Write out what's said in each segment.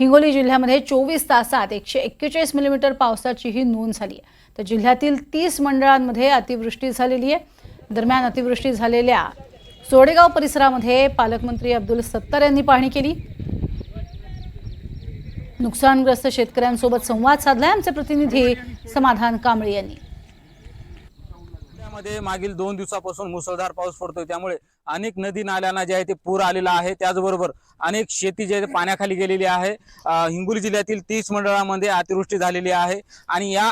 हिंगोली जिल्ह्यामध्ये चोवीस तासात एकशे एक्केचाळीस मिलीमीटर पावसाचीही नोंद झाली आहे. तर जिल्ह्यातील तीस मंडळांमध्ये अतिवृष्टी झालेली आहे. दरम्यान अतिवृष्टी झालेल्या सोडेगाव परिसरामध्ये पालकमंत्री अब्दुल सत्तार यांनी पाहणी केली. नुकसानग्रस्त शेतकऱ्यांसोबत संवाद साधलाय. आमचे प्रतिनिधी समाधान कांबळे यांनी. मागील दोन दिवसापासून मुसळधार पाऊस पडतोय. त्यामुळे अनेक नदी नाल्यांना जे आहे ते पूर आलेला आहे. त्याचबरोबर अनेक शेती जे आहे ते पाण्याखाली गेलेली आहे. हिंगोली जिल्ह्यातील तीस मंडळामध्ये अतिवृष्टी झालेली आहे. आणि या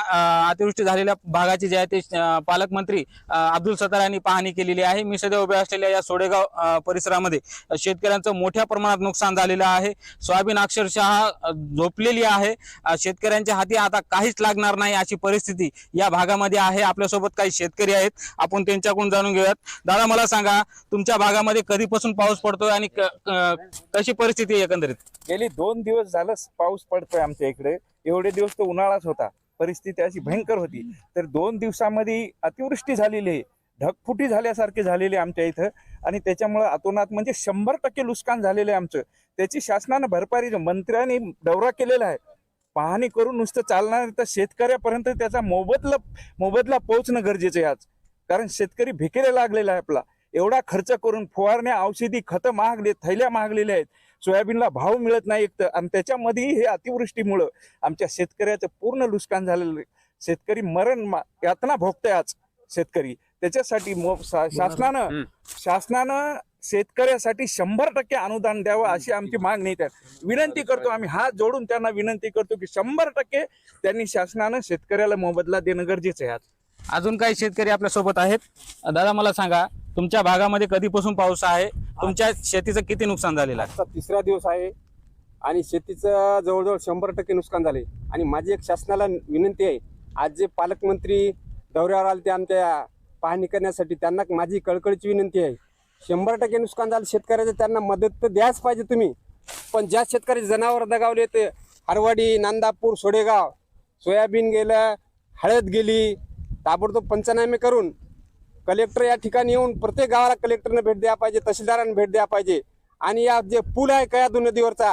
अतिवृष्टी झालेल्या भागाची जे आहे ते पालकमंत्री अब्दुल सत्तार यांनी पाहणी केलेली आहे. मी सध्या उभे असलेल्या या सोडेगाव परिसरामध्ये शेतकऱ्यांचं मोठ्या प्रमाणात नुकसान झालेलं आहे. सोयाबीन अक्षरशः झोपलेली आहे. शेतकऱ्यांच्या हाती आता काहीच लागणार नाही अशी परिस्थिती या भागामध्ये आहे. आपल्यासोबत काही शेतकरी आहेत. आपण त्यांच्याकडून जाणून घेऊयात. दादा मला सांगा तुम तुमच्या भागामध्ये कधीपासून पाऊस पडतोय आणि क- क- कशी परिस्थिती आहे एकंदरीत? गेली दोन दिवस झालं पाऊस पडतोय आमच्या इकडे. एवढे दिवस तो उन्हाळाच होता. परिस्थिती अशी भयंकर होती. तर दोन दिवसामध्ये अतिवृष्टी झालेली आहे. ढगफुटी झाल्यासारखी झालेली आहे आमच्या इथं. आणि त्याच्यामुळं अतोनात म्हणजे शंभर टक्के नुकसान झालेलं आहे आमचं. त्याची शासनानं भरपाई मंत्र्यांनी दौरा केलेला आहे पाहणी करून नुसतं चालणार नाही तर शेतकऱ्यापर्यंत त्याचा मोबदला मोबदला पोहोचणं गरजेचं आहे आज. कारण शेतकरी भिकेला लागलेला आहे आपला. एवढा खर्च करून फवारण्या औषधी खतं महागले थैल्या महागलेल्या आहेत. सोयाबीनला भाव मिळत नाही एक तर. आणि त्याच्यामध्ये हे अतिवृष्टीमुळं आमच्या शेतकऱ्याचं पूर्ण नुकसान झालेलं आहे. शेतकरी मरण यातना भोगतोय आज शेतकरी. त्याच्यासाठी शासनानं. शासनानं शेतकऱ्यासाठी शंभर टक्के अनुदान द्यावं अशी आमची मागणी आहे. त्या विनंती करतो आम्ही हात जोडून त्यांना विनंती करतो की शंभर टक्के त्यांनी शासनानं शेतकऱ्याला मोबदला देणं गरजेचं आहे आज. अजून काही शेतकरी आपल्यासोबत आहेत. दादा मला सांगा तुमच्या भागामध्ये कधीपासून पाऊस आहे? तुमच्या शेतीचं किती नुकसान झालेलं आहे? आजचा तिसरा दिवस आहे आणि शेतीचं जवळजवळ शंभर टक्के नुकसान झाले आणि माझी एक शासनाला विनंती आहे आज जे पालकमंत्री दौऱ्यावर आले ते आमच्या पाहणी करण्यासाठी त्यांना माझी कळकळीची विनंती आहे. शंभर टक्के नुकसान झालं शेतकऱ्याचं त्यांना मदत तर द्याच पाहिजे तुम्ही. पण ज्या शेतकरी जनावर दगावले ते हरवाडी नांदापूर सोडेगाव सोयाबीन गेलं हळद गेली ताबडतोब पंचनामे करून कलेक्टर या ठिकाणी येऊन प्रत्येक गावाला कलेक्टरने भेट द्या पाहिजे तहसीलदारांना भेट द्या पाहिजे. आणि या जे पूल आहे कयादू नदीवरचा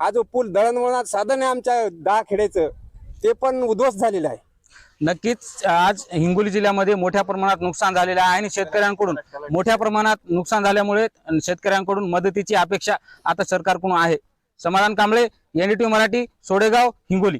हा जो पूल दळणवळणात साधन आहे आमच्या दहा खेड्याचं ते पण उद्ध्वस्त झालेलं आहे. नक्कीच आज हिंगोली जिल्ह्यामध्ये मोठ्या प्रमाणात नुकसान झालेलं आहे आणि शेतकऱ्यांकडून मोठ्या प्रमाणात नुकसान झाल्यामुळे शेतकऱ्यांकडून मदतीची अपेक्षा आता सरकारकडून आहे. समाधान कांबळे एनडीटी मराठी सोडेगाव हिंगोली.